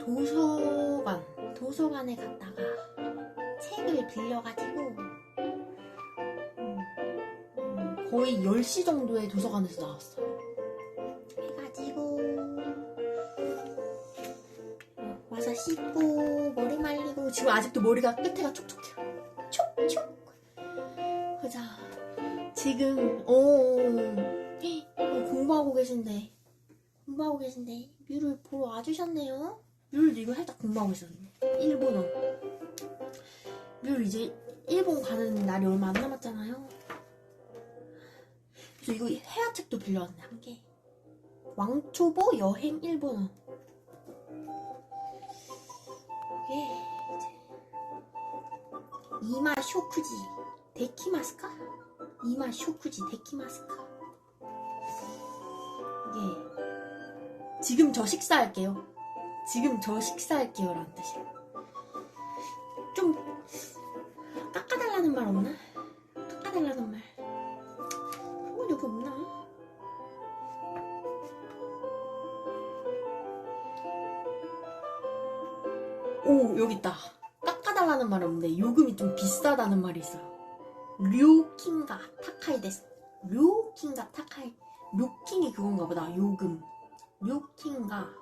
도서관 도서관에 갔다가 책을 빌려가지고 음, 음, 거의 10시 정도에 도서관에서 나왔어요. 해가지고 어, 와서 씻고 머리 말리고 지금 아직도 머리가 끝에가 촉촉해요. 촉촉. 보자. 지금 어, 어, 공부하고 계신데 공부하고 계신데 뮤를 보러 와주셨네요. 뮤를 이거 살짝 공부하고 있었는데 일본어. 뮤 이제 일본 가는 날이 얼마 안 남았잖아요. 그래서 이거 해야책도 빌려왔네 한 개. 왕초보 여행 일본어. 이게 이제 이마 쇼쿠지 데키마스카? 이마 쇼쿠지 데키마스카? 이게 지금 저 식사할게요. 지금 저 식사할게요 라는 뜻이에요. 좀 깎아달라는 말 없나? 깎아달라는 말. 그건 여기 없나? 오 여기 있다. 깎아달라는 말 없는데 요금이 좀 비싸다는 말이 있어요. 료킹가 타카이 데스. 료킹가 타카이. 료킹이 그건가 보다. 요금. 료킹가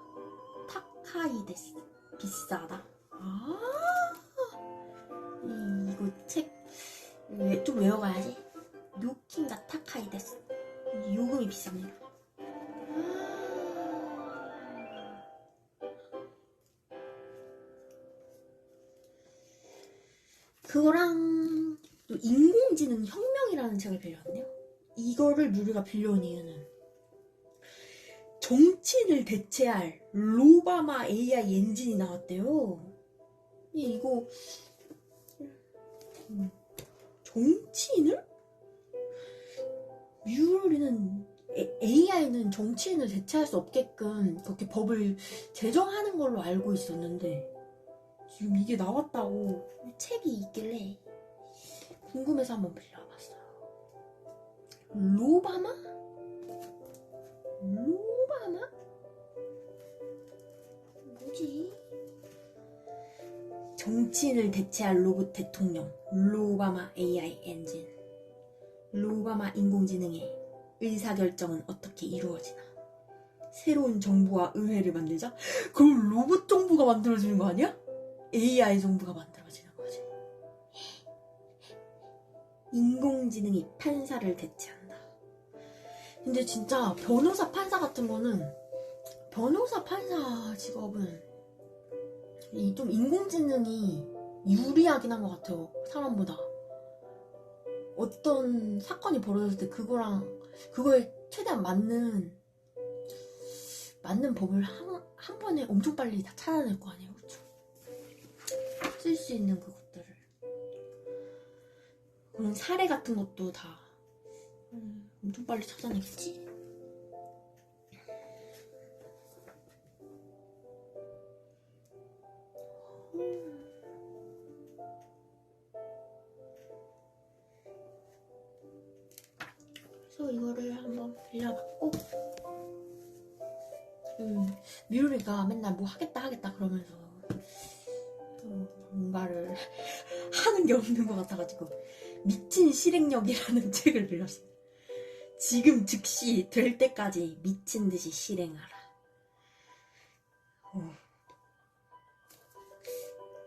타카이 데스. 비싸다. 아. 이, 이거 책 왜- 좀 외워가야지. 료킹가 타카이 데스. 이 요금이 비쌉니다. 그거랑 또 인공지능 혁명이라는 책을 빌려왔네요. 이거를 뮤리가 빌려온 이유는 정치인을 대체할 로바마 AI 엔진이 나왔대요. 이- 이거 음, 정치인을? 뮤리는 AI는 정치인을 대체할 수 없게끔 그렇게 법을 제정하는 걸로 알고 있었는데 지금 이게 나왔다고 책이 있길래 궁금해서 한번 빌려봤어요. 로바마? 로 바마? 뭐지? 정치인을 대체할 로봇 대통령 로바마 AI 엔진 로바마 인공지능의 의사결정은 어떻게 이루어지나 새로운 정부와 의회를 만들자? 그럼 로봇 정부가 만들어지는 거 아니야? AI 정부가 만들어지는 거지. 인공지능이 판사를 대체한다. 근데 진짜 변호사 판사 같은 거는 변호사 판사 직업은 이 좀 인공지능이 유리하긴 한 것 같아요. 사람보다. 어떤 사건이 벌어졌을 때 그거랑 그거에 최대한 맞는 맞는 법을 한, 한 번에 엄청 빨리 다 찾아낼 거 아니에요, 그렇죠? 쓸 수 있는 그것들을 그런 사례 같은 것도 다 음, 엄청 빨리 찾아내겠지. 그래서 이거를 한번 빌려봤고 음, 미루리가 맨날 뭐 하겠다 하겠다 그러면서 또 뭔가를 하는 게 없는 것 같아가지고 미친 실행력이라는 책을 빌렸어요. 지금 즉시 될 때까지 미친 듯이 실행하라. 어.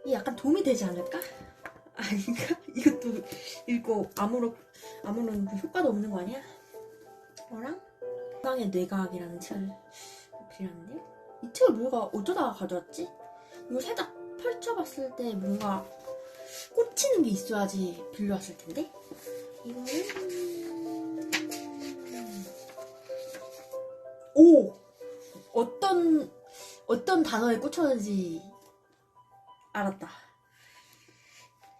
이 약간 도움이 되지 않을까? 아닌가? 이것도 읽고 아무런 아무런 그 효과도 없는 거 아니야? 뭐랑 건강의 뇌과학이라는 책을 빌렸는데요. 이 책을 뭐가 어쩌다가 가져왔지? 이거 살짝 펼쳐봤을 때 뭔가 꽂히는 게 있어야지 빌려왔을 텐데. 이거는 어떤 단어에 꽂혔는지 알았다.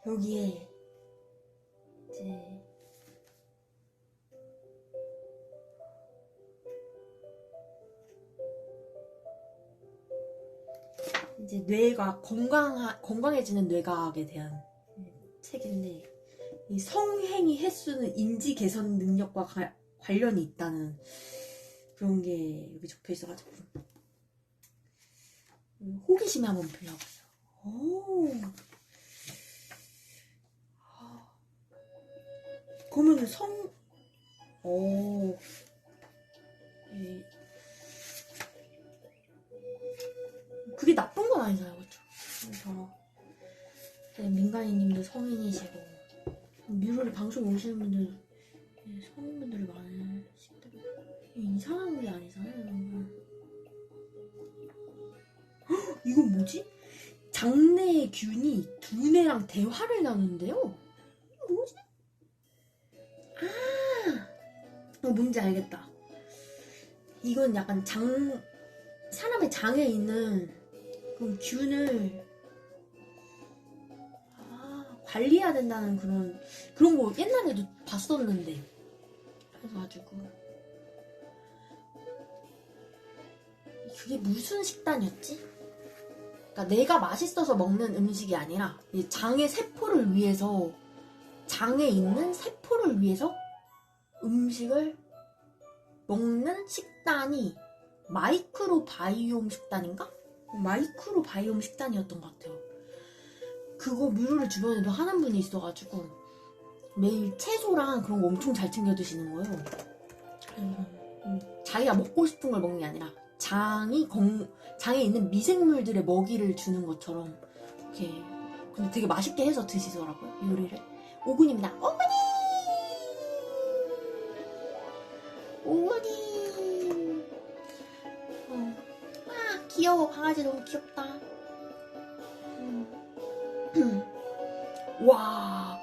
여기에 이제 이제 뇌가 건강 건강해지는 뇌과학에 대한 책인데 이 성행위 횟수는 인지 개선 능력과 가- 관련이 있다는 그런 게 여기 적혀 있어가지고 호기심에 한번 빌려봤어요. 오. 아. 그러면 성, 오. 이- 그게 나쁜 건 아니잖아요, 그쵸? 그래서, 네, 민간인님도 성인이시고, 뮤로리 방송 오시는 분들, 대화를 나누는데요? 뭐지? 아! 어, 뭔지 알겠다. 이건 약간 장, 사람의 장에 있는 그 균을 아, 관리해야 된다는 그런, 그런 거 옛날에도 봤었는데. 그래가지고. 그게 무슨 식단이었지? 그러니까 내가 맛있어서 먹는 음식이 아니라 이 장의 세포를 위해서 장에 있는 세포를 위해서 음식을 먹는 식단이 마이크로 바이옴 식단인가? 마이크로 바이옴 식단이었던 것 같아요. 그거 뮤르를 주변에도 하는 분이 있어가지고 매일 채소랑 그런 거 엄청 잘 챙겨 드시는 거예요. 음, 자기가 먹고 싶은 걸 먹는 게 아니라 장이 건, 장에 있는 미생물들의 먹이를 주는 것처럼 이렇게 근데 되게 맛있게 해서 드시더라고요 요리를 오군입니다 오군이 오군이 어. 아 귀여워 강아지 너무 귀엽다 음. 와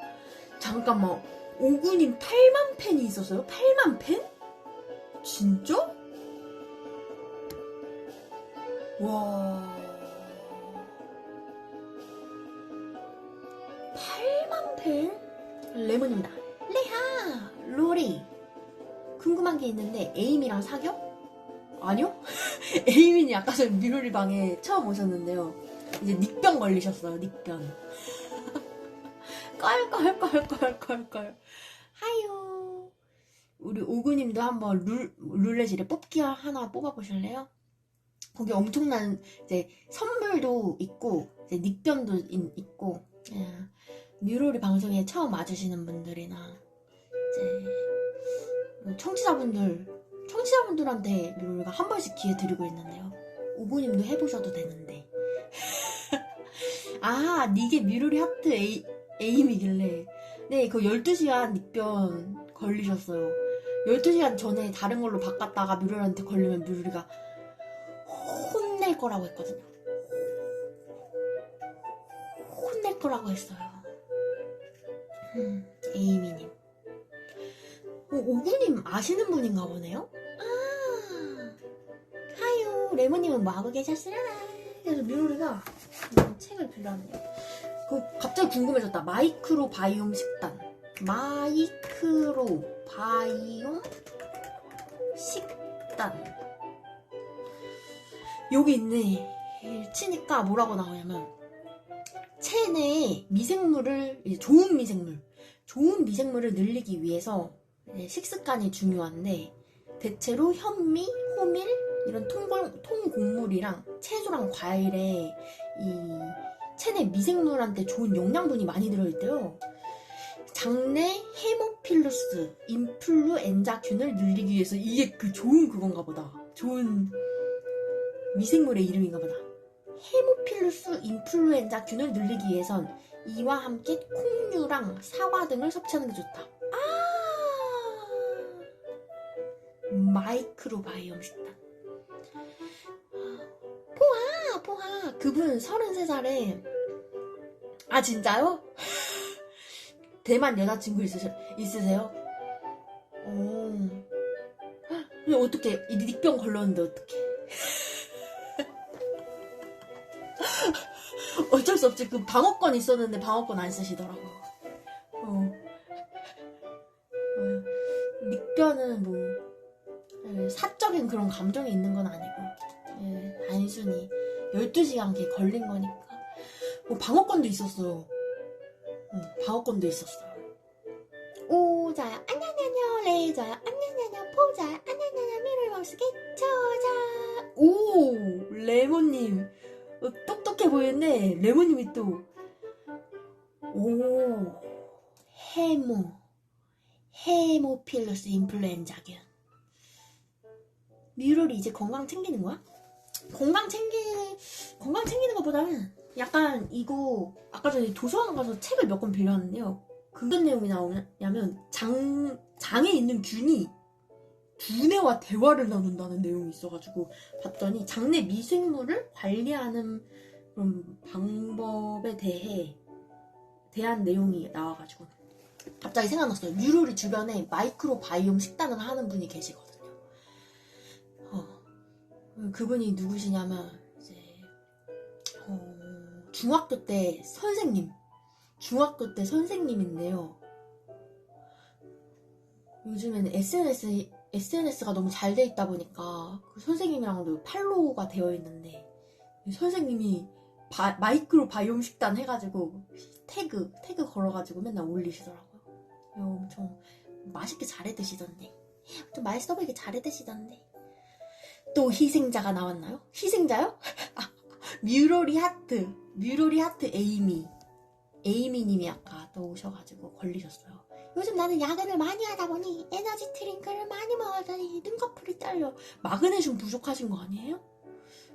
잠깐만 오군님 8만 팬이 있었어요? 8만 팬? 진짜? 와. 8만 팬? 레몬입니다. 레하! 로리. 궁금한 게 있는데, 에이미랑 사겨? 아니요? 에이미는 아까 전에 미로리 방에 처음 오셨는데요. 이제 닉병 걸리셨어요, 닉병. 껄껄껄껄껄껄. 하요. 우리 오구님도 한번 룰, 룰렛이래 뽑기 하나 뽑아보실래요? 거기 엄청난 이제 선물도 있고 이제 닉변도 인- 있고 예, 뮤로리 방송에 처음 와주시는 분들이나 이제 청취자분들 청취자분들한테 뮤로리가 한 번씩 기회 드리고 있는데요. 오구님도 해보셔도 되는데 아 이게 뮤로리 하트 에이, 에임이길래 네 그 12시간 닉변 걸리셨어요. 12시간 전에 다른 걸로 바꿨다가 뮤로리한테 걸리면 뮤로리가 혼낼 거라고 했거든요. 혼낼 거라고 했어요. 음, 에이미님. 어, 오구님 아시는 분인가 보네요? 아, 하요. 레모님은 뭐 하고 계셨으려나? 그래서 뮤로리가 음, 책을 빌렸네요. 그 갑자기 궁금해졌다. 마이크로 바이옴 식단. 마이크로 바이옴 식단. 여기 있네. 치니까 뭐라고 나오냐면 체내에 미생물을 좋은 미생물, 좋은 미생물을 늘리기 위해서 식습관이 중요한데 대체로 현미, 호밀 이런 통곡, 통곡물이랑 채소랑 과일에 이 체내 미생물한테 좋은 영양분이 많이 들어있대요. 장내 헤모필루스 인플루엔자균을 늘리기 위해서 이게 그 좋은 그건가 보다. 좋은 미생물의 이름인가 보다. 헤모필루스 인플루엔자 균을 늘리기 위해선 이와 함께 콩류랑 사과 등을 섭취하는 게 좋다. 아 마이크로바이옴 식단. 포하 포하 그분 33살에 아 진짜요? 대만 여자친구 있으셔, 있으세요? 오. 근데 어떻게 이 닉병 걸렸는데 어떻게? 어쩔 수 없지. 그 방어권 있었는데 방어권 안 쓰시더라고. 어. 어. 닉변은 뭐 예, 사적인 그런 감정이 있는 건 아니고 예, 단순히 12시간 게 걸린 거니까 뭐 방어권도 있었어요. 어, 방어권도 있었어요. 오자야 안녕냐냐 레이자야 안녕냐냐 포자야 안녕냐냐 미를 먹스게 저자 오 레몬님 어, 똑똑해 보이는데 레모님이 또 오, 해모, 해모필러스 인플루엔자균. 뮤롤이 이제 건강 챙기는 거야? 건강 챙기, 건강 챙기는 것보다는 약간 이거, 아까 전에 도서관 가서 책을 몇 권 빌렸는데요. 그런 내용이 나오냐면, 장, 장에 있는 균이 두뇌와 대화를 나눈다는 내용이 있어가지고 봤더니 장내 미생물을 관리하는 그런 방법에 대해 대한 내용이 나와가지고 갑자기 생각났어요. 뉴로리 주변에 마이크로 바이옴 식단을 하는 분이 계시거든요. 어, 그분이 누구시냐면 이제 어, 중학교 때 선생님, 중학교 때 선생님인데요. 요즘에는 SNS SNS가 너무 잘 돼 있다 보니까 그 선생님이랑도 팔로우가 되어 있는데 선생님이 바- 마이크로 바이옴 식단 해가지고 태그 태그 걸어가지고 맨날 올리시더라고요. 이거 엄청 맛있게 잘해 드시던데. 좀 맛있어 보이게 잘해 드시던데. 또 희생자가 나왔나요? 희생자요? 아, 뮤로리 하트, 뮤로리 하트 에이미, 에이미님이 아까 또 오셔가지고 걸리셨어요. 요즘 나는 야근을 많이 하다 보니 에너지 드링크를 많이 먹었더니 눈꺼풀이 떨려. 마그네슘 부족하신 거 아니에요?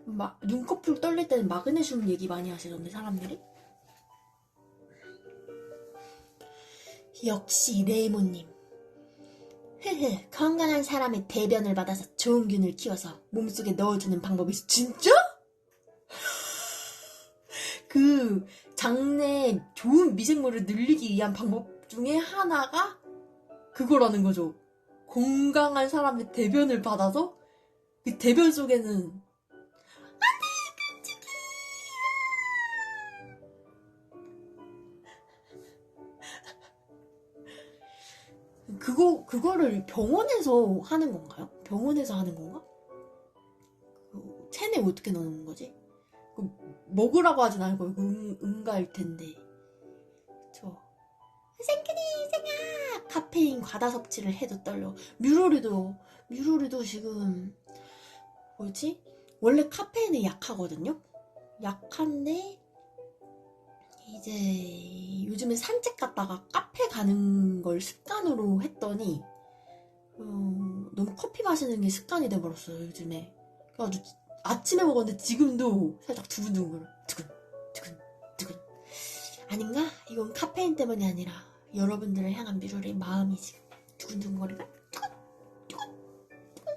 마, 눈꺼풀 떨릴 때는 마그네슘 얘기 많이 하시던데 사람들이? 역시 레이모님. 흐흐, 건강한 사람의 대변을 받아서 좋은 균을 키워서 몸속에 넣어주는 방법이 있어. 진짜? 그 장내 좋은 미생물을 늘리기 위한 방법 중에 하나가 그거라는 거죠. 건강한 사람의 대변을 받아서 그 대변 속에는 그거 그거를 병원에서 하는 건가요? 병원에서 하는 건가? 그 체내 어떻게 넣는 거지? 그 먹으라고 하진 않을 거예요. 그 응, 응가일 텐데. 저 생크리 생아 카페인 과다 섭취를 해도 떨려. 뮤로리도 뮤로리도 지금 뭐지? 원래 카페인에 약하거든요. 약한데 이제 요즘에 산책 갔다가 카페 가는 걸 습관으로 했더니 어, 너무 커피 마시는 게 습관이 돼버렸어요 요즘에 그래가지고 아침에 먹었는데 지금도 살짝 두근두근 두근 두근 두근 아닌가? 이건 카페인 때문이 아니라 여러분들을 향한 미로의 마음이 지금 두근두근거리가 두근 두근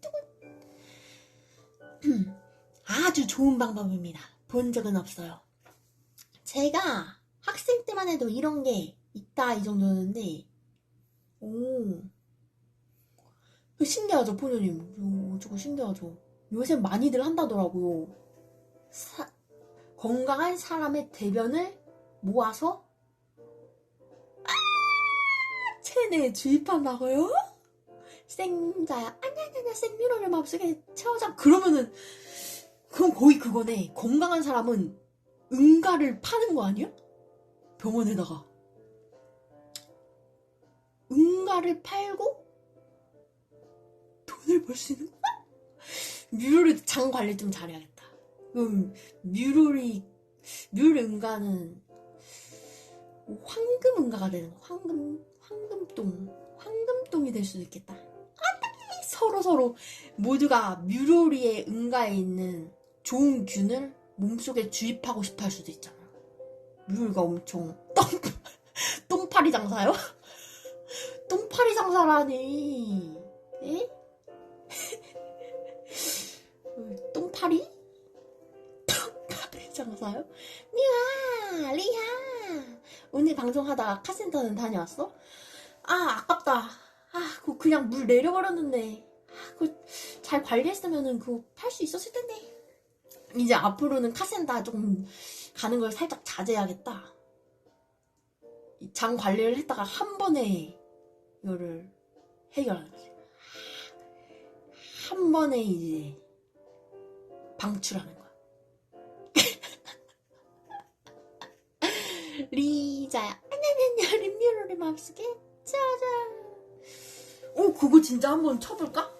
두근 두근 아주 좋은 방법입니다. 본 적은 없어요. 제가 학생 때만 해도 이런 게 있다 이 정도였는데 오 신기하죠 포녀님. 오, 저거 신기하죠. 요새 많이들 한다더라고요. 사- 건강한 사람의 대변을 모아서 체내에 주입한다고요? 생자야 아니야 생미로를 마음속에 채워자 그러면은 그럼 거의 그거네 건강한 사람은 응가를 파는 거 아니야? 병원에다가 응가를 팔고 돈을 벌 수 있는 거야? 뮤로리 장 관리 좀 잘해야겠다. 그럼 뮤로리 뮤로리 응가는 황금 응가가 되는 거. 황금 황금똥 황금똥이 될 수도 있겠다. 안돼 서로 서로 모두가 뮤로리의 응가에 있는 좋은 균을 몸속에 주입하고 싶어 할 수도 있잖아. 뮤로리가 엄청 똥 똥파리 장사요? 똥파리 장사라니. 에? 똥파리? 똥파리 장사요? 미아, 리아. 오늘 방송하다가 카센터는 다녀왔어? 아, 아깝다. 아, 그거 그냥 물 내려버렸는데. 아, 그거 잘 관리했으면은 그거 팔 수 있었을 텐데. 이제 앞으로는 카센터 조금 가는 걸 살짝 자제해야겠다. 이장 관리를 했다가 한 번에 이거를 해결하는 거지. 한 번에 이제 방출하는 거야. 리자야. 아냐냐냐 림미로리 맘속에 짜잔. 오 그거 진짜 한번 쳐볼까?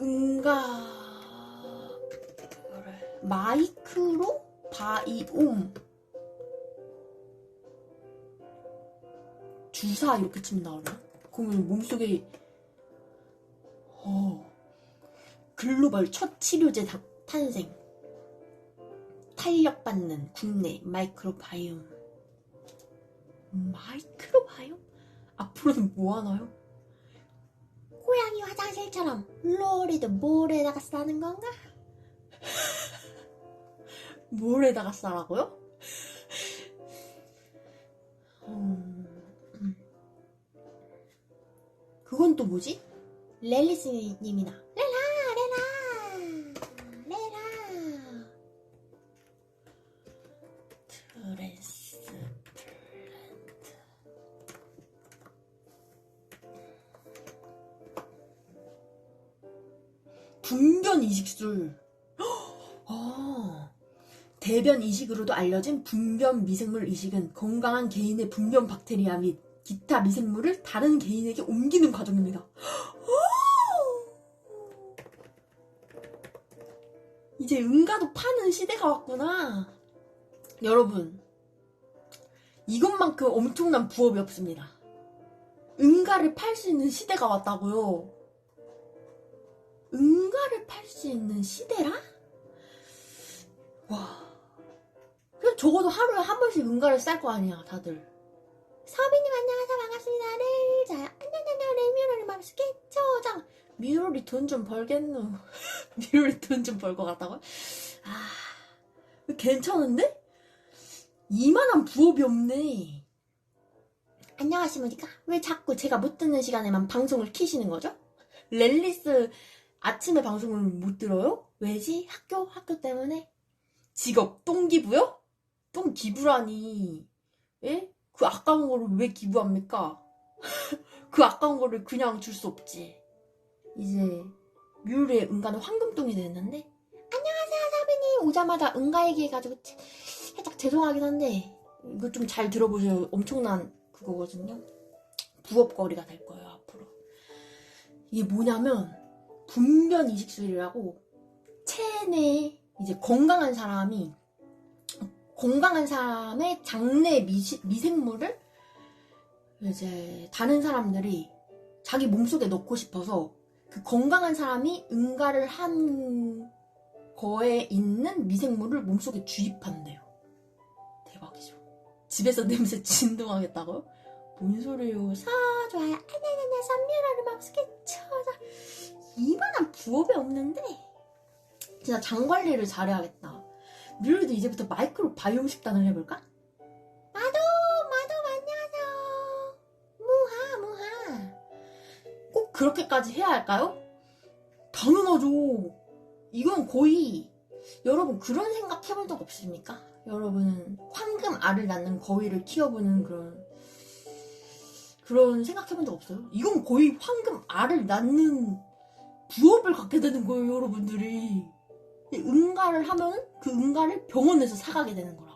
응가 마이크로 바이옴 주사 이렇게 치면 나오나? 그러면 몸속에 어, 글로벌 첫 치료제 다- 탄생 탄력받는 국내 마이크로바이옴 마이크로바이옴? 앞으로는 뭐 하나요? 고양이 화장실처럼 롤이도 모래에다가 싸는 건가? 모래에다가 싸라고요? 음, 음. 그건 또 뭐지? 렐리스님이나 대변 이식으로도 알려진 분변 미생물 이식은 건강한 개인의 분변 박테리아 및 기타 미생물을 다른 개인에게 옮기는 과정입니다. 이제 응가도 파는 시대가 왔구나. 여러분, 이것만큼 엄청난 부업이 없습니다. 응가를 팔 수 있는 시대가 왔다고요. 응가를 팔 수 있는 시대라? 와. 적어도 하루에 한 번씩 응가를 쌀 거 아니야, 다들. 서비님 안녕하세요. 반갑습니다. 네, 자, 안녕하세요. 레미오리 맘스케 초장. 미로리 돈좀 벌겠노. 미로리 돈좀 벌 것 같다고요? 아, 괜찮은데? 이만한 부업이 없네. 안녕하십니까? 왜 자꾸 제가 못 듣는 시간에만 방송을 키시는 거죠? 렐리스 아침에 방송을 못 들어요? 왜지? 학교? 학교 때문에? 직업 똥기부요? 똥기부라니. 예? 그 아까운 거를 왜 기부합니까? 그 아까운 거를 그냥 줄 수 없지. 이제 뮤르의 응가는 황금똥이 됐는데 안녕하세요 사비님 오자마자 응가 얘기 해가지고 치- 살짝 죄송하긴 한데 이거 좀 잘 들어보세요. 엄청난 그거거든요. 부업거리가 될 거예요 앞으로. 이게 뭐냐면 분변 이식술이라고 체내 이제 건강한 사람이 건강한 사람의 장내 미시- 미생물을 이제 다른 사람들이 자기 몸속에 넣고 싶어서 그 건강한 사람이 응가를 한 거에 있는 미생물을 몸속에 주입한대요. 대박이죠. 집에서 냄새 진동하겠다고요? 뭔 소리예요? 사 좋아요. 아냐냐냐 삼미라를 쳐자 이만한 부업이 없는데 진짜 장 관리를 잘해야겠다. 뮤리도 이제부터 마이크로 바이옴 식단을 해볼까? 마도 마도 안녕하세요. 무하 무하. 꼭 그렇게까지 해야 할까요? 당연하죠. 이건 거의 여러분 그런 생각 해본 적 없습니까? 여러분은 황금 알을 낳는 거위를 키워보는 그런 그런 생각 해본 적 없어요? 이건 거의 황금 알을 낳는 부업을 갖게 되는 거예요, 여러분들이. 이 응가를 하면은 그 응가를 병원에서 사가게 되는 거라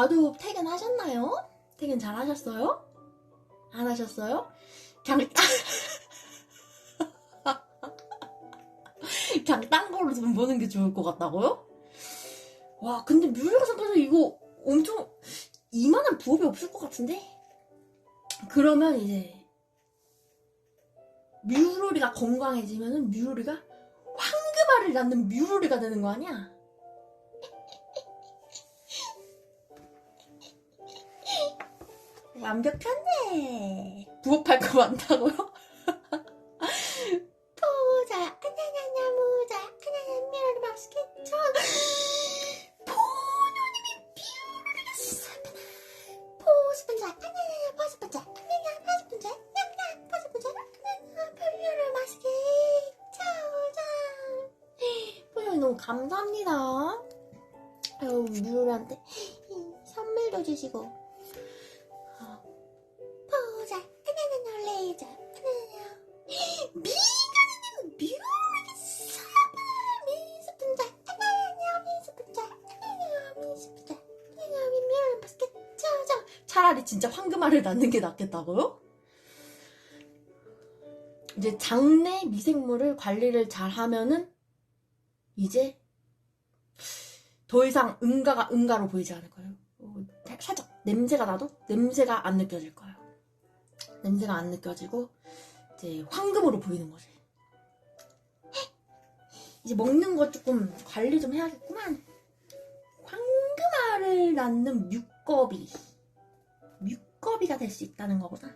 마도 퇴근하셨나요? 퇴근 잘 하셨어요? 안 하셨어요? 그냥 그냥 딴 걸로 돈 버는 게 좋을 것 같다고요? 와, 근데 뮤리가 생각해서 이거 엄청 이만한 부업이 없을 것 같은데? 그러면 이제 뮤로리가 건강해지면은 뮤로리가 황금알을 낳는 뮤로리가 되는 거 아니야? 완벽한데 부업할 거 많다고요? 보자 아냐냐냐 모자. 아냐냐 미러리 맘스케쳐 포뇨님이 사바나 포스분자 아냐냐냐 포뇨님 너무 감사합니다. 아유 뮤한테 선물도 주시고 진짜 황금알을 낳는 게 낫겠다고요? 이제 장내 미생물을 관리를 잘 하면은 이제 더 이상 응가가 응가로 보이지 않을 거예요. 어, 살짝 냄새가 나도 냄새가 안 느껴질 거예요. 냄새가 안 느껴지고 이제 황금으로 보이는 거지. 이제 먹는 거 조금 관리 좀 해야겠구만. 황금알을 낳는 뮤꺼비. 뮤꺼비가 될 수 있다는 거구나.